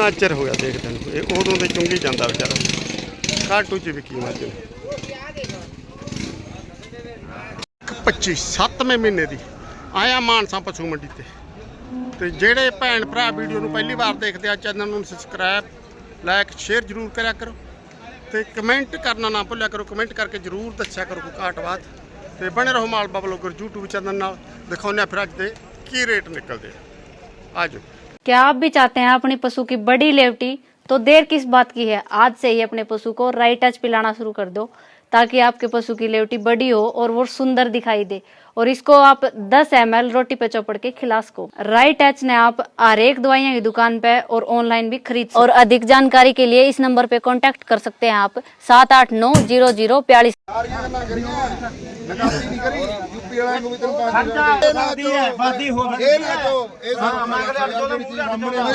ਕਿੰਨਾ ਚਿਰ ਹੋਇਆ ਦੇਖਦੇ ਨੂੰ? ਇਹ ਉਦੋਂ ਦੇ ਚੁੰਗੀ ਜਾਂਦਾ ਵਿਚਾਰਾ। ਕਾਟੂ ਚ ਵਿਕੀ ਮੱਝ ਨੂੰ 25 ਸੱਤਵੇਂ ਮਹੀਨੇ ਦੀ। ਆਇਆ ਮਾਨਸਾ ਪਸ਼ੂ ਮੰਡੀ ਤੇ। ਤੇ ਜਿਹੜੇ ਭੈਣ ਭਰਾ ਵੀਡੀਓ ਨੂੰ ਪਹਿਲੀ ਵਾਰ ਦੇਖਦੇ ਆ, ਚੈਨਲ ਨੂੰ ਸਬਸਕ੍ਰਾਈਬ ਲਾਈਕ ਸ਼ੇਅਰ ਜ਼ਰੂਰ ਕਰਿਆ ਕਰੋ। ਤੇ ਕਮੈਂਟ ਕਰਨਾ ਨਾ ਭੁੱਲਿਆ ਕਰੋ। ਕਮੈਂਟ ਕਰਕੇ ਜ਼ਰੂਰ ਦੱਸਿਆ ਕਰੋ ਕੋਈ ਘਾਟ ਬਾਤ। ਤੇ ਬਣੇ ਰਹੋ ਮਾਲਬਾ ਬਲੌਗਰ YouTube ਚੈਨਲ ਨਾਲ। ਦਿਖਾਉਂਦੇ ਆ ਫਿਰ ਅੱਜ ਦੇ ਕੀ ਰੇਟ ਨਿਕਲਦੇ ਆ। ਆਜੋ। क्या आप भी चाहते हैं अपने पशु की बड़ी लेवटी? तो देर किस बात की है? आज से ही अपने पशु को राइट टच पिलाना शुरू कर दो, ताकि आपके पशु की लेवटी बड़ी हो और वो सुंदर दिखाई दे। और इसको आप 10 एम रोटी पे चौपड़ के खिला सको। राइट टच ने आप हर एक दवाइयाँ की दुकान पे और ऑनलाइन भी खरीद और अधिक जानकारी के लिए इस नंबर पे कांटेक्ट कर सकते हैं आप। सात आठ नौ ज़ीरो ज़ीरो बयालीस। ਕਰੀ ਯੂਪੀ ਵਾਲਿਆਂ ਨੂੰ ਵੀ ਤੈਨੂੰ ਪੰਜ ਹਜ਼ਾਰ ਵਾਦੀ ਹੈ ਵਾਦੀ ਹੋ ਇਹ ਨਾ ਕੋ ਇਹ ਸਾਹਮਣੇ ਯਾਰ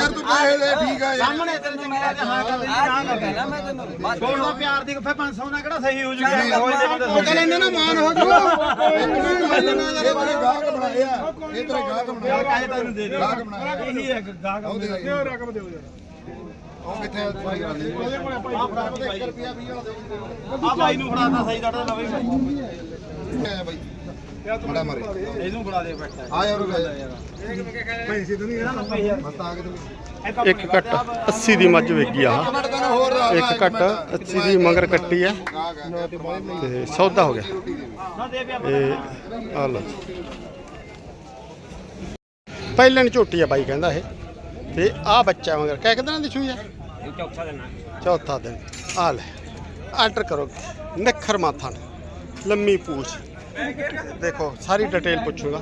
ਤੂੰ ਪੈਸੇ ਦੇ ਠੀਕ ਆ ਸਾਹਮਣੇ ਤੈਨੂੰ ਮੈਂ ਹਾਂ ਹਾਂ ਕਰਦੇ ਨਾ ਮੈਂ ਤੈਨੂੰ ਛੋੜ ਦੋ ਪਿਆਰ ਦੀ ਫੇ 500 ਨਾਲ ਕਿਹੜਾ ਸਹੀ ਹੋ ਜੂਗਾ? ਉਹ ਕਹਿੰਦੇ ਇਹਨਾਂ ਨਾ ਮਾਨ ਹੋ ਜੂ ਇਹ ਤੇਰੇ ਗਾਹਕ ਬਣਾਏ ਆ। ਇਹ ਤੇਰੇ ਗਾਹਕ ਬਣਾਏ ਕਾਹੇ ਤੈਨੂੰ ਦੇ ਦੇ ਗਾਹਕ ਬਣਾਏ ਇਹੀ ਹੈ ਗਾਹਕ ਦੇ ਦਿਓ ਰਕਮ ਦਿਓ ਯਾਰ ਉਹ ਕਿੱਥੇ ਭਾਈ ਗੱਲ ਨਹੀਂ ਉਹਦੇ ਕੋਲੇ ਭਾਈ 1 ਰੁਪਿਆ 20 ਵਾਲਾ ਦੇ। ਆ ਬਾਈ ਨੂੰ ਫੜਾਤਾ ਸਹੀ ਡਾਟਾ ਲਵੇ ਆਇਆ ਬੜਾ ਮਾਰੇ। ਇਹਨੂੰ ਫੜਾ ਦੇ ਬੈਠਾ। ਆ ਯਾਰ ਉਹ ਪੈਸੇ ਤਾਂ ਨਹੀਂ ਇਹਨਾਂ ਨੂੰ ਬਸ ਆ ਕੇ ਤੇ ਇੱਕ ਕੱਟ 80 ਦੀ ਮੱਝ ਵੇਗੀ ਆ ਇੱਕ ਕੱਟ 80 ਦੀ ਮਗਰ ਕੱਟੀ ਆ। ਤੇ ਸੌਦਾ ਹੋ ਗਿਆ। ਇਹ ਆ ਲਓ ਜੀ। ਪਹਿਲਣ ਝੋਟੀ ਆ ਬਾਈ ਕਹਿੰਦਾ ਇਹ। ਤੇ ਆ ਬੱਚਾ ਮਗਰ ਕਹਿ ਕਿਦਾਂ ਦੀ ਛੂਈ ਆ? ਚੌਥਾ ਦਿਨ ਆ। ਲੈ ਆਰਡਰ ਕਰੋ। ਨਖਰ ਮਾਥਾ ਲੰਮੀ ਪੂਛ। ਦੇਖੋ, ਸਾਰੀ ਡਿਟੇਲ ਪੁੱਛੂਗਾ।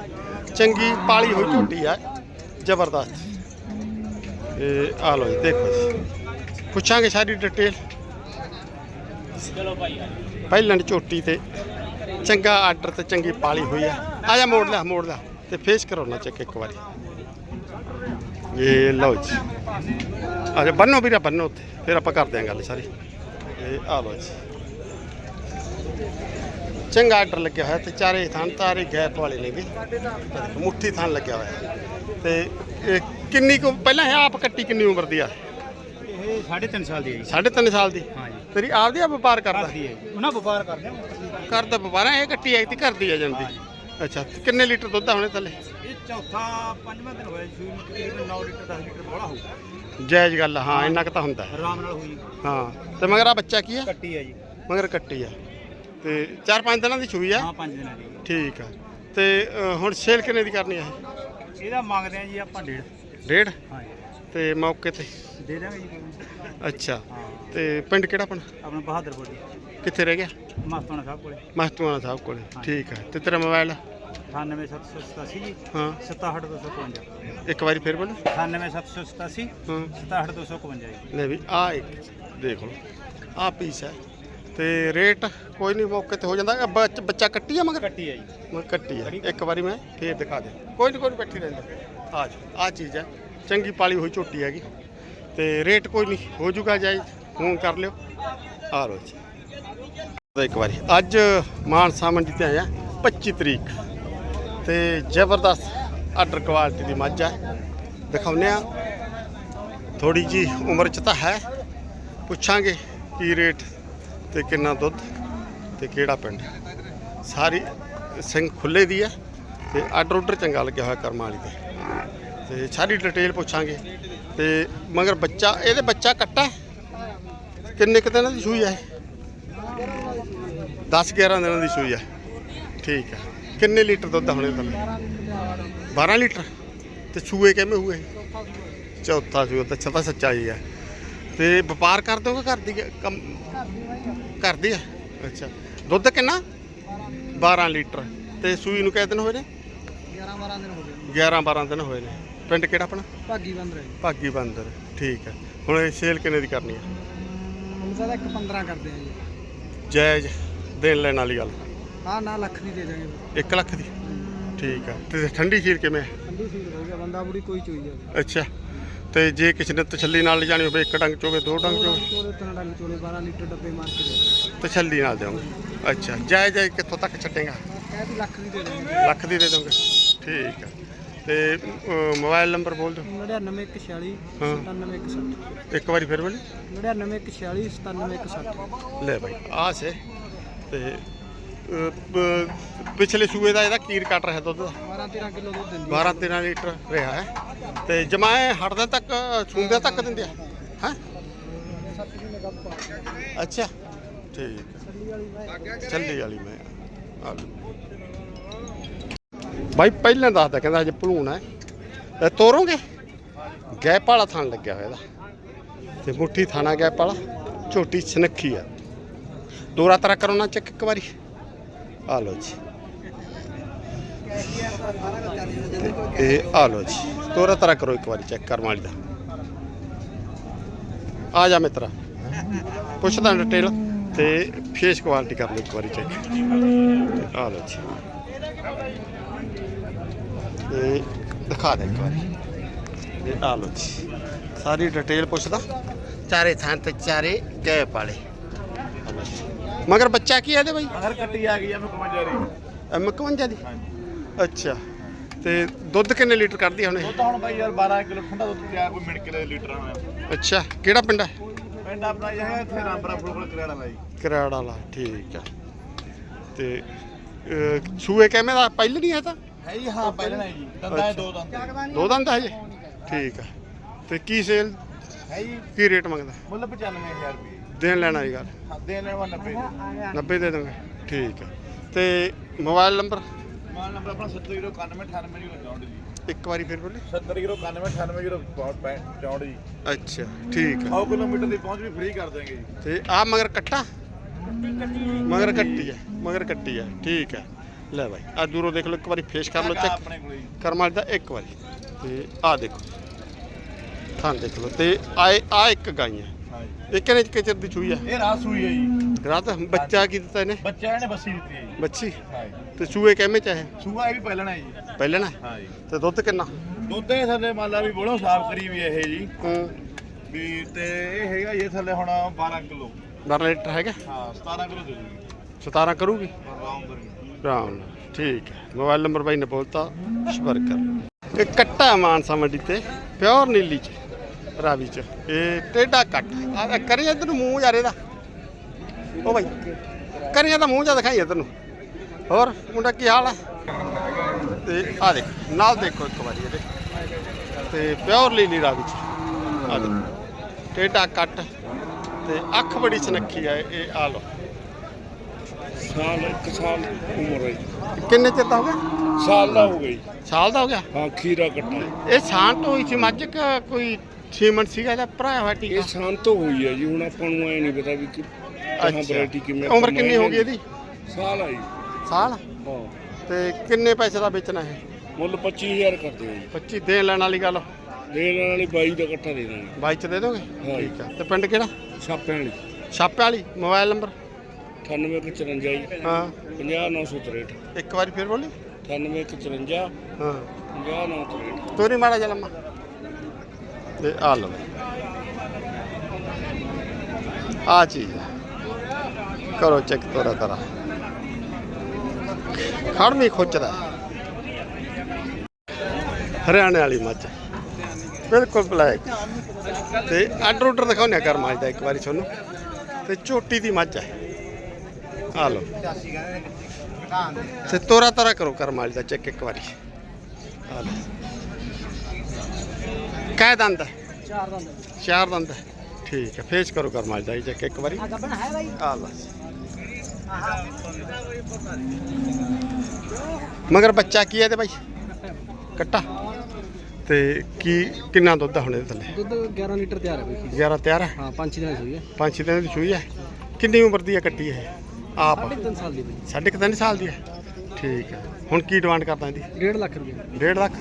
ਚੰਗੀ ਪਾਲੀ ਹੋਈ ਝੋਟੀ ਹੈ ਜ਼ਬਰਦਸਤ। ਇਹ ਆ ਲਓ ਜੀ, ਦੇਖੋ ਜੀ। ਪੁੱਛਾਂਗੇ ਸਾਰੀ ਡਿਟੇਲ ਚਲੋ ਭਾਈ ਪਹਿਲਣ ਝੋਟੀ ਤੇ ਚੰਗਾ ਆਰਡਰ ਤੇ ਚੰਗੀ ਪਾਲੀ ਹੋਈ ਆ। ਆ ਜਾ, ਮੋੜ ਲੈ ਮੋੜ ਲੈ। ਤੇ ਫੇਸ ਕਰਾਉਣਾ ਚੈੱਕ ਇੱਕ ਵਾਰੀ। ਇਹ ਲਓ ਜੀ। ਆ ਜਾ, ਬੰਨੋ ਵੀਰਾ, ਬੰਨੋ ਉੱਥੇ। ਫਿਰ ਆਪਾਂ ਕਰਦੇ ਆਂ ਗੱਲ ਸਾਰੀ। ਇਹ ਆ ਲਓ ਜੀ। ਚੰਗਾ ਆਰਡਰ ਲੱਗਿਆ ਹੋਇਆ ਤੇ ਚਾਰੇ ਥਾਂ ਤਾਰੇ ਗੈਪ ਵਾਲੇ ਨੇ ਵੀ। ਮੁੱਠੀ ਥਾਂ ਲੱਗਿਆ ਹੋਇਆ। ਤੇ ਇਹ ਕਿੰਨੀ ਕੁ ਪਹਿਲਾਂ ਇਹ ਆਪ ਕੱਟੀ ਕਿੰਨੀ ਉਮਰ ਦੀ ਆ? ਇਹ 3.5 ਸਾਲ ਦੀ ਹੈ ਸਾਢੇ ਤਿੰਨ ਸਾਲ ਦੀ? ਹਾਂ ਜੀ। ਤੇਰੀ ਆਪਦੀ ਆ ਵਪਾਰ ਕਰਦਾ? ਕਰਦੀ ਹੈ ਉਹਨਾਂ ਵਪਾਰ ਕਰਦੇ ਆ। ਕਰਦਾ ਵਪਾਰ ਆ, ਇਹ ਕੱਟੀ ਆਈ ਤੀ ਕਰਦੀ ਆ ਜਾਂਦੀ। ਅੱਛਾ ਤੇ ਕਿੰਨੇ ਲੀਟਰ ਦੁੱਧ ਆ ਹੁਣੇ ਥੱਲੇ? ਇਹ ਚੌਥਾ ਪੰਜਵਾਂ ਦਿਨ ਹੋਇਆ ਸ਼ੁਰੂ ਨੂੰ ਤਕਰੀਬਨ 9 ਲੀਟਰ 10 ਲੀਟਰ ਬੋਲਾ ਹੋਊਗਾ ਜਾਇਜ਼ ਗੱਲ ਆ, ਹਾਂ ਇੰਨਾ ਕੁ ਤਾਂ ਹੁੰਦਾ। ਹੈ। ਆਰਾਮ ਨਾਲ ਹੋਈ। ਹਾਂ ਤੇ ਮਗਰ ਆ ਬੱਚਾ ਕੀ ਆ? ਕੱਟੀ ਹੈ ਜੀ। ਮਗਰ ਕੱਟੀ ਆ। ਤੇ 4-5 ਦਿਨਾਂ ਦੀ ਛੂਈ ਆ? ਹਾਂ 5 ਦਿਨਾਂ ਦੀ। ਠੀਕ ਆ। ਤੇ ਅ, ਹੁਣ ਸੇਲ ਕਿੰਨੇ ਦੀ ਕਰਨੀ ਆ ਇਹਦਾ ਮੰਗਦੇ ਆ ਜੀ ਆਪਾਂ ਡੇਢ। ਇਹ ਡੇਢ? ਹਾਂ ਜੀ। ਤੇ ਮੌਕੇ ਤੇ? ਦੇ ਦਾਂਗੇ ਜੀ ਕੋਈ। ਨੀ। ਅੱਛਾ। ਹਾਂ। ਤੇ ਪਿੰਡ ਕਿਹੜਾ ਆਪਣਾ? ਆਪਣਾ ਬਹਾਦਰਪੁਰ ਜੀ ਕਿੱਥੇ ਰਹਿ ਗਿਆ? ਮਸਤਾਨਾ ਸਾਹਿਬ ਕੋਲੇ। ਮਸਤੂਆਣਾ ਸਾਹਿਬ ਕੋਲੇ। ਠੀਕ ਆ। ਤੇ ਤੇਰਾ ਮੋਬਾਈਲ? 98787 ਜੀ। ਹਾਂ। 67255 ਇੱਕ ਵਾਰੀ ਫੇਰ ਬੋਲ। 98787 ਹਾਂ। 67255 ਜੀ। ਲੈ ਵੀ ਆ ਇੱਕ ਦੇਖ ਲਓ। ਆ ਪੀਸ ਹੈ ਤੇ ਰੇਟ ਕੋਈ ਨਹੀਂ ਮੌਕੇ ਤੇ ਹੋ ਜਾਂਦਾ ਇਹ ਬੱਚ- ਬੱਚਾ ਕੱਟੀ ਆ ਮਗਰ? ਕੱਟੀ ਹੈ ਜੀ। ਮੈਂ ਕੱਟੀ ਆ। ਇੱਕ ਵਾਰੀ ਮੈਂ ਫੇਰ ਦਿਖਾ ਦੇ ਕੋਈ ਨਹੀਂ ਕੋਈ ਨੀ ਬੈਠੀ ਰਹਿੰਦਾ। ਆ ਜਾ ਆ ਚੀਜ਼ ਹੈ ਚੰਗੀ ਪਾਲੀ ਹੋਈ ਝੋਟੀ ਹੈਗੀ। ਤੇ ਰੇਟ ਕੋਈ ਨਹੀਂ ਹੋ ਜੂਗਾ ਜਾਈ ਫੋਨ ਕਰ ਲਿਓ। ਆ ਲੋ ਜੀ। ਇੱਕ ਵਾਰੀ। ਅੱਜ ਮਾਨਸਾ ਮੰਡੀ ਤੇ ਆਇਆ 25 ਤਰੀਕ। ਤੇ ਜ਼ਬਰਦਸਤ ਆਰਡਰ ਕੁਆਲਿਟੀ ਦੀ ਮੱਝ ਹੈ ਦਿਖਾਉਂਦੇ ਆ। ਥੋੜੀ ਜੀ ਉਮਰ ਚ ਤਾਂ ਹੈ। ਪੁੱਛਾਂਗੇ ਕੀ ਰੇਟ ਤੇ ਕਿੰਨਾ ਦੁੱਧ ਤੇ ਕਿਹੜਾ ਪਿੰਡ? ਸਾਰੀ ਸਿੰਘ ਖੁੱਲੇ ਦੀ ਹੈ ਤੇ ਆਰਡਰ ਆਰਡਰ ਚੰਗਾ ਲੱਗਿਆ ਹੋਇਆ ਕਰਮਾਂ ਵਾਲੀ ਤੇ। ਤੇ ਸਾਰੀ ਡਿਟੇਲ ਪੁੱਛਾਂਗੇ। ਤੇ ਮਗਰ ਬੱਚਾ, ਇਹਦੇ ਬੱਚਾ ਕੱਟਾ ਕਿੰਨੇ ਕੁ ਦਿਨਾਂ ਦੀ ਸੂਈ ਹੈ 10 11 ਦਿਨਾਂ ਦੀ ਸੂਈ ਹੈ ਠੀਕ ਹੈ ਕਿੰਨੇ ਲੀਟਰ ਦੁੱਧ ਹੁਣੇ ਥੱਲੇ? 12 ਲੀਟਰ? ਤੇ ਸੂਏ ਕਿਵੇਂ ਹੋਏ? ਚੌਥਾ ਸੂਆ ਤਾਂ ਸੱਚਾ ਸੱਚਾਈ ਹੈ ਤੇ ਵਪਾਰ ਕਰ ਦੋਗੇ ਘਰ ਦੀ ਕੰਮ? ਕਰਦੀ ਆ। ਅੱਛਾ। ਦੁੱਧ ਕਿੰਨਾ? 12 ਲੀਟਰ। ਤੇ ਸੂਈ ਨੂੰ ਕਿੰਨੇ ਦਿਨ ਹੋਏ ਨੇ? 11 12 ਦਿਨ ਹੋ ਗਏ। 11 12 ਦਿਨ ਹੋਏ ਨੇ। ਪਿੰਡ ਕਿਹੜਾ ਆਪਣਾ? ਭਾਗੀ ਬੰਦ ਰਹੇ ਭਾਗੀ ਬੰਦਰ। ਠੀਕ ਹੈ। ਹੁਣ ਇਹ ਸੇਲ ਕਿੰਨੇ ਦੀ ਕਰਨੀ ਹੈ ਹੁਣ ਤਾਂ ਇੱਕ 15 ਕਰਦੇ ਆ ਜੀ। ਜਾਇਜ਼ ਦੇਣ ਲੈਣ ਵਾਲੀ ਗੱਲ। ਹਾਂ ਨਾ ਲੱਖ ਦੀ ਦੇ ਦਾਂਗੇ 1 ਲੱਖ ਦੀ? ਠੀਕ ਹੈ ਤੇ ਠੰਡੀ ਖੀਰ ਕਿਵੇਂ ਹੈ? ਠੰਡੀ ਸੀਟ ਹੋ ਗਿਆ ਬੰਦਾ ਬੁੜੀ ਕੋਈ ਚੋਈ ਜਾਵੇ। ਅੱਛਾ। ਤੇ ਜੇ ਕਿਸੇ ਨੇ ਤਸੱਲੀ ਨਾਲ ਲਿਜਾਣੀ ਹੋਵੇ ਇੱਕ ਡੰਗ ਚੋਵੇ ਦੋ ਡੰਗ ਚੋਵੇ? ਚੋਲੇ ਤਨ ਡੰਗ ਚੋਲੇ 12 ਲੀਟਰ ਡੱਬੇ ਮਾਰ ਕੇ ਦੇ ਤਸੱਲੀ ਨਾਲ ਦੇਵਾਂਗੇ। ਅੱਛਾ ਜਾਇਜ਼ ਜਾਇਜ਼ ਕਿੱਥੋਂ ਤੱਕ ਛੱਡੇਗਾ? ਕਹਿ ਵੀ ਲੱਖ ਦੀ ਦੇ ਦਾਂਗੇ ਲੱਖ ਦੀ ਦੇ ਦੋਗੇ ਠੀਕ ਹੈ। ਤੇ ਅ, ਮੋਬਾਈਲ ਨੰਬਰ ਬੋਲ ਦਿਓ। 99146 ਹਾਂ। 97160 ਇੱਕ ਵਾਰੀ ਫਿਰ ਬੋਲੀ। 99146 97160 ਲੈ ਭਾਈ ਆ ਸੇ। ਤੇ ਅ, ਪ- ਪਿਛਲੇ ਸੂਏ ਦਾ ਇਹਦਾ ਕੀਰ ਕੱਟ ਰਿਹਾ ਦੁੱਧ ਦਾ? 12 13 ਕਿਲੋ ਦੁੱਧ ਦਿੰਦੀ 12 13 ਲੀਟਰ ਰਿਹਾ ਹੈ। ਤੇ ਜਮਾਏ ਹਟਦੇ ਤੱਕ ਸੂੰਦੇ ਤੱਕ ਦਿੰਦੇ ਆ? ਹੈ? ਅੱਛਾ। ਠੀਕ ਹੈ। ਚੱਲੀ ਵਾਲੀ ਮੈਂ। ਆ ਲਓ। ਬਾਈ, ਪਹਿਲਾਂ ਦੱਸਦਾ ਕਹਿੰਦਾ ਅਜੇ ਭਲੂਣ ਹੈ। ਤੋਰੋਗੇ? ਗੈਪ ਵਾਲਾ ਥਣ ਲੱਗਿਆ ਹੋਇਆ ਇਹਦਾ। ਤੇ ਮੁੱਠੀ ਥਾਣਾ ਗੈਪ ਵਾਲਾ ਝੋਟੀ ਸਨੱਖੀ ਆ। ਦੋਰਾ ਤਰਾ ਕਰੋ ਨਾ ਚੈੱਕ ਇੱਕ ਵਾਰੀ। ਆ ਲਓ ਜੀ। ਇਹ ਆ ਲਓ ਜੀ ਦੋਰਾ ਤਰਾ ਕਰੋ ਇੱਕ ਵਾਰੀ ਚੈੱਕ ਕਰ ਮਾਲੀ ਦਾ। ਆ ਜਾ ਮਿੱਤਰਾ। ਪੁੱਛਦਾ ਡਿਟੇਲ ਤੇ ਫੇਸ ਕੁਆਲਿਟੀ ਕਰ ਲਓ ਇੱਕ ਵਾਰੀ ਚੈੱਕ ਆ ਲਓ ਜੀ। ਤੇ ਦਿਖਾ ਦੇ ਇੱਕ ਵਾਰੀ। ਇਹ ਆ ਲਓ ਜੀ। ਸਾਰੀ ਡਿਟੇਲ ਪੁੱਛਦਾ। ਚਾਰੇ ਥਾਂ ਤੇ ਚਾਰੇ ਗਏ ਪਾਲੇ। ਮਗਰ ਬੱਚਾ ਕੀ ਹੈ ਇਹਦੇ ਬਾਈ? ਅਗਰ ਕੱਟੀ ਆ ਗਈ ਆ ਮੈਂ ਕਮੰਜਾਰੀ ਐਮ 51 ਦੀ। ਅੱਛਾ। ਤੇ ਦੁੱਧ ਕਿੰਨੇ ਲੀਟਰ ਕਰਦੀ ਹੈ ਹੁਣ ਇਹ ਦੁੱਧ ਹੁਣ ਬਾਈ ਯਾਰ 12 ਕਿਲੋ ਠੰਡਾ ਦੁੱਧ ਤਿਆਰ ਕੋਈ ਮਿੰਟ ਕਿਲੇ ਲੀਟਰ ਆ ਅੱਛਾ ਕਿਹੜਾ ਪਿੰਡ ਹੈ ਪਿੰਡ ਆਪਣਾ ਇਹ ਹੈ ਇੱਥੇ ਰਾਮਪੁਰਾ ਫੁੱਲ ਕਰਿਆੜਾ ਲਾਈ ਕਰਾੜ ਵਾਲਾ ਠੀਕ ਆ। ਤੇ ਅਹ, ਸੂਏ ਕਿਵੇਂ ਦਾ? ਪਹਿਲੇ ਨਹੀਂ ਹੈ ਤਾਂ? ਹੈ ਜੀ ਹਾਂ ਪਹਿਲਾਂ ਹੈ ਜੀ। ਦੰਦਾਂ ਹੈ ਦੋ ਦੰਦ। ਦੋ ਦੰਦ ਹੈ ਜੀ ਠੀਕ ਆ। ਤੇ ਕੀ ਸੇਲ ਹੈ ਜੀ। ਕੀ ਰੇਟ ਮੰਗਦਾ? ਮੁੱਲ 95000 ਰੁਪਏ। ਦੇਣ ਲੈਣ ਵਾਲੀ ਗੱਲ। ਹਾਂ ਦੇ ਲੈਣਾ 90 90 ਦੇ। ਦਾਂਗੇ ਠੀਕ ਆ। ਤੇ ਮੋਬਾਈਲ ਨੰਬਰ ਮਾਲ ਨੰਬਰ ਆਪਣਾ 7091988064 ਜੀ। ਇੱਕ ਵਾਰੀ ਫਿਰ ਬੋਲੇ। 7091988064 ਜੀ। ਅੱਛਾ ਠੀਕ ਆ 100 ਕਿਲੋਮੀਟਰ ਦੀ ਪਹੁੰਚ ਵੀ ਫ੍ਰੀ ਕਰ ਦੇਵਾਂਗੇ ਜੀ। ਤੇ ਆ ਮਗਰ ਕੱਟਾ? ਮਗਰ ਕੱਟੀ ਆ ਮਗਰ ਕੱਟੀ ਆ ਠੀਕ ਆ ਲੈ ਭਾਈ ਆ ਦੂਰੋਂ ਦੇਖ ਲਓ ਇੱਕ ਵਾਰੀ ਫੇਸ ਕਰ ਲਓ ਚੈੱਕ ਆਪਣੇ ਕੋਲੇ ਜੀ। ਕਰਮਾਲ ਦਾ ਇੱਕ ਵਾਰੀ। ਤੇ ਆ ਦੇਖੋ ਥਾਂ ਦੇਖ ਲਓ। ਤੇ ਆ ਆ ਇੱਕ ਗਾਈ ਹੈ। ਹਾਂ ਇਹ ਕਿੰਨੇ ਚ ਚਿਰ ਦੀ ਚੂਈ ਆ ਇਹ ਰਾਸ ਹੋਈ ਹੈ ਜੀ। ਰਾਤ ਬੱਚਾ ਕੀ ਦਿੱਤਾ ਇਹਨੇ? ਬੱਚਾ ਇਹਨੇ ਬੱਸੀ ਦਿੱਤੀ ਹੈ ਜੀ। ਬੱਚੀ ਹਾਂ ਜੀ ਤੇ ਚੂਏ ਕਿਵੇਂ ਚ ਹੈ ਸੂਆ ਇਹ ਵੀ ਪਹਿਲਣਾ ਹੈ ਜੀ। ਪਹਿਲਾਂ ਨਾ ਹਾਂ? ਜੀ ਤੇ ਦੁੱਧ ਕਿੰਨਾ? ਦੁੱਧ ਇਹ ਥੱਲੇ ਮੰਨ ਲਾ ਵੀ ਬੋਲੋ ਸਾਫ਼ ਕਰੀ ਵੀ ਇਹ ਜੀ। ਹੂੰ। ਵੀ ਤੇ ਇਹ ਹੈਗਾ ਇਹ ਥੱਲੇ ਹੁਣ 12 ਕਿਲੋ। 12 ਲੀਟਰ ਹੈਗਾ? ਹਾਂ 17 ਕਿਲੋ ਦੇ ਦੂਗੀ। 17 ਕਰੂਗੀ? ਆਰਾਮ ਕਰੀ। ਨਾਲ। ਠੀਕ ਹੈ। ਮੋਬਾਈਲ ਨੰਬਰ ਬਾਈ ਨੇ ਬੋਲਤਾ ਸੰਪਰਕ ਕਰ। ਇਹ ਕੱਟਾ ਮਾਨਸਾ ਮੰਡੀ ਤੇ ਪਿਓਰ ਨੀਲੀ ਚ ਰਾਵੀ ਚ। ਇਹ ਟੇਡਾ ਕੱਟ ਆ ਕਰੀ ਇਧਰ ਨੂੰ ਮੂੰਹ ਯਾਰ ਇਹਦਾ। ਉਹ ਬਾਈ ਕਰੀਆਂ ਤਾਂ ਮੂੰਹ ਜਾ ਦਿਖਾਈ ਇਧਰ ਨੂੰ ਹੋਰ ਮੁੰਡਾ ਕੀ ਹਾਲ ਹੈ ਤੇ ਆ ਦੇਖ ਨਾਲ ਦੇਖੋ ਇੱਕ ਵਾਰੀ ਇਹਦੇ। ਤੇ ਪਿਓਰ ਨੀਲੀ ਰਾਵੀ ਚ। ਆ ਦੇਖ ਟੇਡਾ ਕੱਟ ਤੇ ਅੱਖ ਬੜੀ ਸੁਨੱਖੀ ਹੈ ਇਹ ਆ ਲੋ ਸਾਲ ਇੱਕ ਸਾਲ ਉਮਰ ਹੈ। ਕਿੰਨੇ ਚਿਰ ਦਾ ਹੋ ਗਿਆ? ਸਾਲ ਦਾ ਹੋ ਗਈ ਸਾਲ ਦਾ ਹੋ ਗਿਆ? ਹਾਂ ਖੀਰਾ ਕੱਟਾ ਇਹ ਸ਼ਾਂਤ ਹੋਈ ਸੀ ਮੱਝ ਕੋਈ ਸੀਮਨ ਸੀਗਾ ਇਹਦਾ ਭਰਾਇਆ ਹੋਇਆ ਇਹ ਟੀਕਾ ਸ਼ਾਂਤ ਹੋਈ ਹੈ ਜੀ ਹੁਣ ਆਪਾਂ ਨੂੰ ਐ ਨਹੀਂ ਪਤਾ ਵੀ ਕਹਾਂ ਵੈਰਾਈਟੀ ਕਿਵੇਂ ਉਮਰ ਕਿੰਨੀ ਹੋ ਗਈ ਇਹਦੀ? ਸਾਲ ਆਈ ਸਾਲ? ਹਾਂ। ਤੇ ਕਿੰਨੇ ਪੈਸੇ ਦਾ ਵੇਚਣਾ ਹੈ ਮੁੱਲ 25000 ਕਰਦੇ ਆ ਜੀ। 25 ਦੇਣ ਲੈਣ ਵਾਲੀ ਗੱਲ? ਦੇਣ ਵਾਲੀ 22 ਦਾ ਇਕੱਠਾ ਦੇ ਦਾਂਗੇ। ਬਾਈ ਚ ਦੇ ਦੋਗੇ? ਹਾਂ। ਠੀਕ ਆ। ਤੇ ਪਿੰਡ ਕਿਹੜਾ? ਛਾਪਿਆਂ ਵਾਲੀ। ਛਾਪੇ ਵਾਲੀ? Mobile number? 9854 ਜੀ। ਹਾਂ। 50963 ਇੱਕ ਵਾਰੀ ਫਿਰ ਬੋਲੀ। 9854 ਹਾਂ। 50963 ਤੋਰੀ ਮਾੜਾ ਜਿਹਾ ਲੰਮਾ। ਤੇ ਆ ਲਓ। ਆ ਚੀਜ਼ ਹੈ ਕਰੋ ਚੈੱਕ ਤੋਰਾ ਤਰਾ। ਖੜਮੀ ਖੋਚਦਾ ਹਰਿਆਣੇ ਵਾਲੀ ਮੱਝ। ਬਿਲਕੁਲ ਬਲੈਕ ਤੇ ਆਰਡਰ ਆਰਡਰ ਦਿਖਾਉਂਦੇ ਕਰ ਮੱਝ ਦਾ ਇੱਕ ਵਾਰੀ ਤੁਹਾਨੂੰ। ਤੇ ਝੋਟੀ ਦੀ ਮੱਝ ਹੈ ਆ ਲਓ। ਤੇ ਤੋਰਾ ਤਰਾ ਕਰੋ ਕਰ ਮੱਝ ਦਾ ਚੈੱਕ ਇੱਕ ਵਾਰੀ। ਆ ਲਓ। ਕਾਹ ਦੰਦ? ਚਾਰ ਦੰਦ। ਚਾਰ ਦੰਦ। ਠੀਕ ਹੈ ਫੇਸ ਕਰੋ ਕਰ ਮੱਝ ਦਾ ਚੈੱਕ ਇੱਕ ਵਾਰੀ। ਆ ਗੱਬਣ ਹੈ ਬਾਈ। ਆ ਲਓ। ਮਗਰ ਬੱਚਾ ਕੀ ਹੈ ਤੇ ਬਾਈ? ਕੱਟਾ। ਤੇ ਕੀ ਕਿੰਨਾ ਦੁੱਧ ਆ ਹੁਣ ਇਹਦੇ ਥੱਲੇ? ਦੁੱਧ 11 ਲੀਟਰ ਤਿਆਰ ਹੈ ਬਾਈ। 11 ਤਿਆਰ ਹੈ? ਹਾਂ ਪੰਜ ਦਿਨਾਂ ਦੀ ਸੂਈ ਹੈ। ਪੰਜ ਛੇ ਦਿਨ ਦੀ ਸੂਈ ਹੈ। ਕਿੰਨੀ ਉਮਰ ਦੀ ਹੈ ਕੱਟੀ ਇਹ? ਆਪ? ਸਾਢੇ ਸਾਲ ਦੀ ਬਾਈ। ਸਾਲ ਦੀ ਹੈ? ਠੀਕ ਹੈ। ਹੁਣ ਕੀ ਡਿਮਾਂਡ ਕਰਦਾ ਇਹਦੀ? 1.5 ਲੱਖ ਰੁਪਏ। 1.5 ਲੱਖ?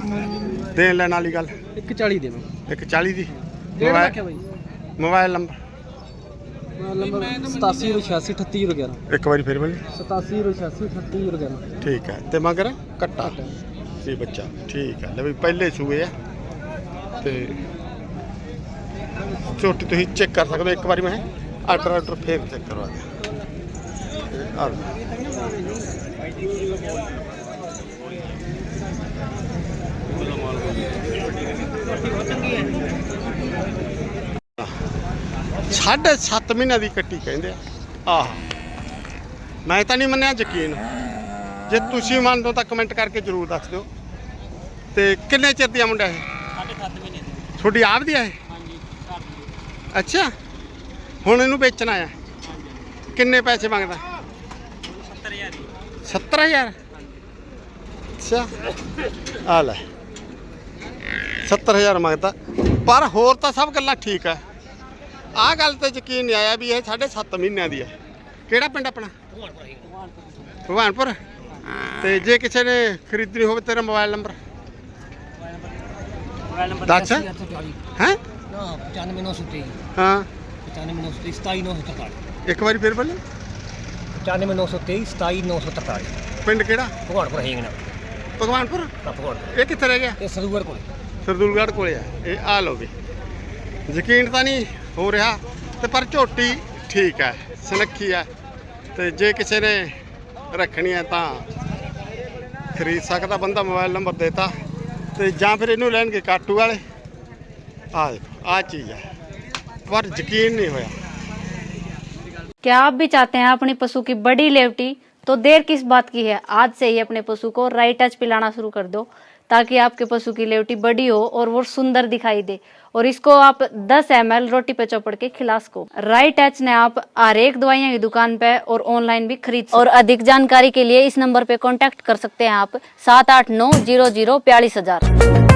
ਦੇਣ ਲੈਣ ਵਾਲੀ ਗੱਲ? ਇੱਕ 40 ਦੇ ਮੈਂ ਇੱਕ 40 ਦੀ? 1.5 ਲੱਖ ਹੈ ਬਾਈ। Mobile number? ਨੰਬਰ 8786838011 ਇੱਕ ਵਾਰੀ ਫਿਰ ਬੋਲੀ 8786838011 ਠੀਕ ਹੈ ਤੇ ਮਗਰ ਕੱਟਾ ਸੀ ਬੱਚਾ ਠੀਕ ਹੈ। ਲੈ ਵੀ ਪਹਿਲੇ ਸੂਏ ਆ। ਤੇ ਝੋਟੀ ਤੁਸੀਂ ਚੈੱਕ ਕਰ ਸਕਦੇ ਹੋ ਇੱਕ ਵਾਰੀ ਮੈਂ ਆਰਡਰ ਆਰਡਰ ਫੇਰ ਚੈੱਕ ਕਰਵਾ ਦਿਆਂ ਆ ਸਾਢੇ ਸੱਤ ਮਹੀਨਿਆਂ ਦੀ ਕੱਟੀ ਕਹਿੰਦੇ ਆ। ਆਹ। ਮੈਂ ਤਾਂ ਨਹੀਂ ਮੰਨਿਆ ਯਕੀਨ। ਜੇ ਤੁਸੀਂ ਮੰਨਦੇ ਹੋ ਤਾਂ ਕਮੈਂਟ ਕਰਕੇ ਜਰੂਰ ਦੱਸ ਦਿਓ। ਤੇ ਕਿੰਨੇ ਚਿਰ ਦੀ ਆ ਮੁੰਡਾ ਇਹ? ਸਾਢੇ ਸੱਤ ਮਹੀਨੇ ਦੀ। ਤੁਹਾਡੀ ਆਪ ਦੀ ਆ ਇਹ? ਹਾਂਜੀ ਅੱਛਾ। ਹੁਣ ਇਹਨੂੰ ਵੇਚਣਾ ਆ ਕਿੰਨੇ ਪੈਸੇ ਮੰਗਦਾ? 70000 70000 ਅੱਛਾ। ਆ ਲੈ। 70000 ਮੰਗਦਾ। ਪਰ ਹੋਰ ਤਾਂ ਸਭ ਗੱਲਾਂ ਠੀਕ ਆ। ਆਹ ਗੱਲ ਤੇ ਯਕੀਨ ਨਹੀਂ ਆਇਆ ਵੀ ਇਹ ਸਾਢੇ ਸੱਤ ਮਹੀਨਿਆਂ ਦੀ ਹੈ ਕਿਹੜਾ ਪਿੰਡ ਆਪਣਾ? ਭਗਵਾਨਪੁਰ। ਤੇ ਜੇ ਕਿਸੇ ਨੇ ਖਰੀਦਣੀ ਹੋਵੇ ਤੇਰਾ ਮੋਬਾਈਲ ਨੰਬਰ। ਦੱਸ। ਹੈ? ਨਾ 95923 ਹਾਂ। 95923 27943 ਇੱਕ ਵਾਰੀ ਫਿਰ ਬੋਲੇ। 95923 27943 ਪਿੰਡ ਕਿਹੜਾ? ਭਗਵਾਨਪੁਰ ਹੈਂਗਣਾ ਭਗਵਾਨਪੁਰ? ਭਗਵਾਨਪੁਰ। ਇਹ ਕਿੱਥੇ ਰਹਿ ਗਿਆ? ਇਹ ਸਰਦੂਗੜ ਕੋਲ। ਸਰਦੂਲਗੜ੍ਹ ਕੋਲੇ ਆ। ਇਹ ਆ ਲਓ ਵੀ। ਯਕੀਨ ਤਾਂ ਨਹੀਂ ਹੋ ਰਿਹਾ ਤੇ ਪਰ ਝੋਟੀ ਠੀਕ ਹੈ ਸੁਨੱਖੀ ਹੈ ਤੇ ਜੇ ਕਿਸੇ ਨੇ ਰੱਖਣੀ ਹੈ ਤਾਂ ਖਰੀਦ ਸਕਦਾ ਬੰਦਾ ਮੋਬਾਈਲ ਨੰਬਰ ਦੇਤਾ ਤੇ ਜਾਂ ਫਿਰ ਇਹਨੂੰ ਲੈਣਗੇ ਕਾਟੂ ਵਾਲੇ ਆ ਦੇਖੋ ਆ ਚੀਜ਼ ਹੈ ਪਰ ਯਕੀਨ ਨਹੀਂ ਹੋਇਆ क्या आप भी चाहते हैं अपनी पशु की बड़ी लेवटी तो देर किस बात की है आज से ही अपने पशु को राइट टच पिलाना शुरू कर दो ताकि आपके पशु की लेवटी बड़ी हो और वो सुंदर दिखाई दे। और इसको आप 10 एम रोटी पे चौपड़ के खिला सको। राइट एच ने आप हर एक दवाइयाँ की दुकान पे और ऑनलाइन भी खरीद और अधिक जानकारी के लिए इस नंबर पे कांटेक्ट कर सकते हैं आप। सात आठ नौ ज़ीरो ज़ीरो बयालीस हज़ार।